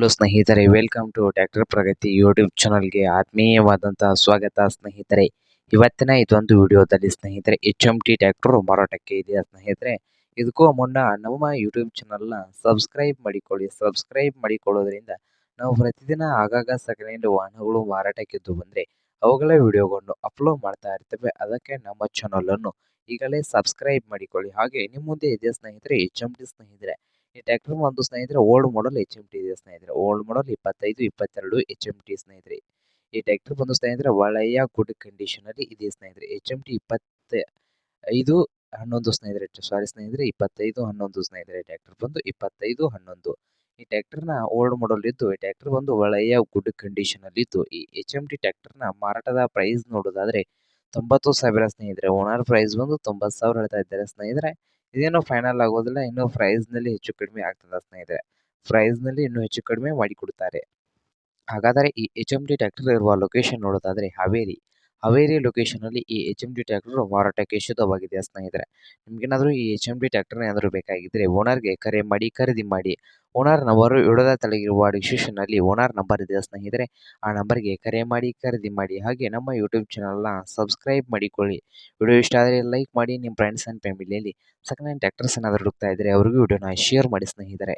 Hello ಸ್ನೇಹಿತರೆ welcome to tractor Pragati YouTube ಚಾನಲ್ಗೆ ಆತ್ಮೀಯವಾದಂತಹ ಸ್ವಾಗತ ಸ್ನೇಹಿತರೆ. ಇವತ್ತಿನ ಇದೊಂದು ವಿಡಿಯೋದಲ್ಲಿ ಸ್ನೇಹಿತರೆ ಎಚ್ ಎಂ ಟಿ ಟ್ರ್ಯಾಕ್ಟರ್ ಮಾರಾಟಕ್ಕೆ ಇದೆಯಾ ಸ್ನೇಹಿತರೆ? ಇದಕ್ಕೂ ಮುನ್ನ ನಮ್ಮ ಯೂಟ್ಯೂಬ್ ಚಾನಲ್ನ ಸಬ್ಸ್ಕ್ರೈಬ್ ಮಾಡಿಕೊಳ್ಳಿ. ಸಬ್ಸ್ಕ್ರೈಬ್ ಮಾಡಿಕೊಳ್ಳೋದ್ರಿಂದ ನಾವು ಪ್ರತಿದಿನ ಆಗಾಗ ಸೆಕೆಂಡ್ ವಾಹನಗಳು ಮಾರಾಟಕ್ಕಿದ್ದು ಬಂದರೆ ಅವುಗಳ ವಿಡಿಯೋಗಳನ್ನು ಅಪ್ಲೋಡ್ ಮಾಡ್ತಾ ಇರ್ತೇವೆ. ಅದಕ್ಕೆ ನಮ್ಮ ಚಾನಲನ್ನು ಈಗಲೇ ಸಬ್ಸ್ಕ್ರೈಬ್ ಮಾಡಿಕೊಳ್ಳಿ. ಹಾಗೆ ನಿಮ್ಮ ಮುಂದೆ ಇದೆ ಸ್ನೇಹಿತರೆ ಎಚ್ ಎಂ ಟಿ ಸ್ನೇಹಿತರೆ? ಈ ಟ್ರ್ಯಾಕ್ಟರ್ ಒಂದು ಸ್ನೇಹಿತರೆ, old model H M T ಇದೆ ಸ್ನೇಹಿತರೆ. ಓಲ್ಡ್ ಮಾಡಲ್ ಇಪ್ಪತ್ತೈದು, ಇಪ್ಪತ್ತೆರಡು ಎಚ್ ಎಂ ಟಿ ಸ್ನೇಹಿತರೆ. ಈ ಟ್ರ್ಯಾಕ್ಟರ್ ಬಂದು ಸ್ನೇಹಿತರೆ, ಒಳ್ಳೆಯ ಗುಡ್ ಕಂಡೀಷನ್ ಅಲ್ಲಿ ಇದೆ ಸ್ನೇಹಿತರೆ. ಎಚ್ ಎಂ ಟಿ ಇಪ್ಪತ್ತ ಐದು ಹನ್ನೊಂದು ಸ್ನೇಹಿತರೆ ಸಾರಿ ಸ್ನೇಹಿತರೆ, ಇಪ್ಪತ್ತೈದು, ಹನ್ನೊಂದು ಸ್ನೇಹಿತರೆ ಟ್ರ್ಯಾಕ್ಟರ್ ಬಂದು, ಇಪ್ಪತ್ತೈದು, ಹನ್ನೊಂದು. ಈ ಟ್ರ್ಯಾಕ್ಟರ್ನ ಓಲ್ಡ್ ಮಾಡಲ್ ಇದ್ದು, ಈ ಟ್ರ್ಯಾಕ್ಟರ್ ಬಂದು ಒಳ್ಳೆಯ ಗುಡ್ ಕಂಡೀಷನ್ ಅಲ್ಲಿ ಇದ್ದು, ಈ ಎಚ್ ಎಂ ಟಿ ಟ್ರ್ಯಾಕ್ಟರ್ನ ಮಾರಾಟದ ಪ್ರೈಸ್ ನೋಡೋದಾದ್ರೆ ತೊಂಬತ್ತು ಸಾವಿರ ಸ್ನೇಹಿತರೆ. ಓನರ್ ಪ್ರೈಸ್ ಬಂದು ತೊಂಬತ್ತು ಸಾವಿರ ಹೇಳ್ತಾ ಇದ್ದಾರೆ ಸ್ನೇಹಿತರೆ. ಇದೇನು ಫೈನಲ್ ಆಗೋದಿಲ್ಲ, ಇನ್ನು ಪ್ರೈಸ್ನಲ್ಲಿ ಹೆಚ್ಚು ಕಡಿಮೆ ಆಗ್ತದೆ ಸ್ನೇಹಿತರೆ. ಪ್ರೈಸ್ನಲ್ಲಿ ಇನ್ನೂ ಹೆಚ್ಚು ಕಡಿಮೆ ಮಾಡಿಕೊಡುತ್ತಾರೆ ಹಾಗಾದರೆ ಈ ಎಚ್ ಎಂ ಟಿ ಟ್ರ್ಯಾಕ್ಟರ್ ಇರುವ ಲೊಕೇಶನ್ ನೋಡೋದಾದ್ರೆ ಹಾವೇರಿ. ಹಾವೇರಿ ಲೊಕೇಶನ್ ಅಲ್ಲಿ ಈ ಎಚ್ ಎಂ ಡಿ ಟ್ಯಾಕ್ಟರ್ ಮಾರಾಟಕ್ಕೆ ಶುದ್ಧವಾಗಿದೆ ಸ್ನೇಹಿತರೆ. ನಿಮ್ಗೇನಾದರೂ ಈ ಎಚ್ ಎಂ ಡಿ ಟ್ಯಾಕ್ಟರ್ ಏನಾದರೂ ಬೇಕಾಗಿದ್ದರೆ ಓನರ್ಗೆ ಕರೆ ಮಾಡಿ, ಖರೀದಿ ಮಾಡಿ. ಓನರ್ ನಂಬರು ಇಡದ ತಲೆಗಿರುವ ಡಿಸ್ಕ್ರಿಪ್ಷನ್ ಅಲ್ಲಿ ಓನರ್ ನಂಬರ್ ಇದೆ ಸ್ನೇಹಿತರೆ. ಆ ನಂಬರ್ಗೆ ಕರೆ ಮಾಡಿ, ಖರೀದಿ ಮಾಡಿ. ಹಾಗೆ ನಮ್ಮ ಯೂಟ್ಯೂಬ್ ಚಾನಲ್ನ ಸಬ್ಸ್ಕ್ರೈಬ್ ಮಾಡಿಕೊಳ್ಳಿ. ವಿಡಿಯೋ ಇಷ್ಟ ಆದರೆ ಲೈಕ್ ಮಾಡಿ ನಿಮ್ಮ ಫ್ರೆಂಡ್ಸ್ ಆ್ಯಂಡ್ ಫ್ಯಾಮಿಲಿಯಲ್ಲಿ ಸೆಕೆಂಡ್ ಹ್ಯಾಂಡ್ ಟ್ರಾಕ್ಟರ್ಸ್ ಏನಾದರೂ ಹುಡುಕ್ತಾ ಇದ್ದರೆ ಅವ್ರಿಗೂ ವಿಡಿಯೋನ ಶೇರ್ ಮಾಡಿ ಸ್ನೇಹಿತರೆ.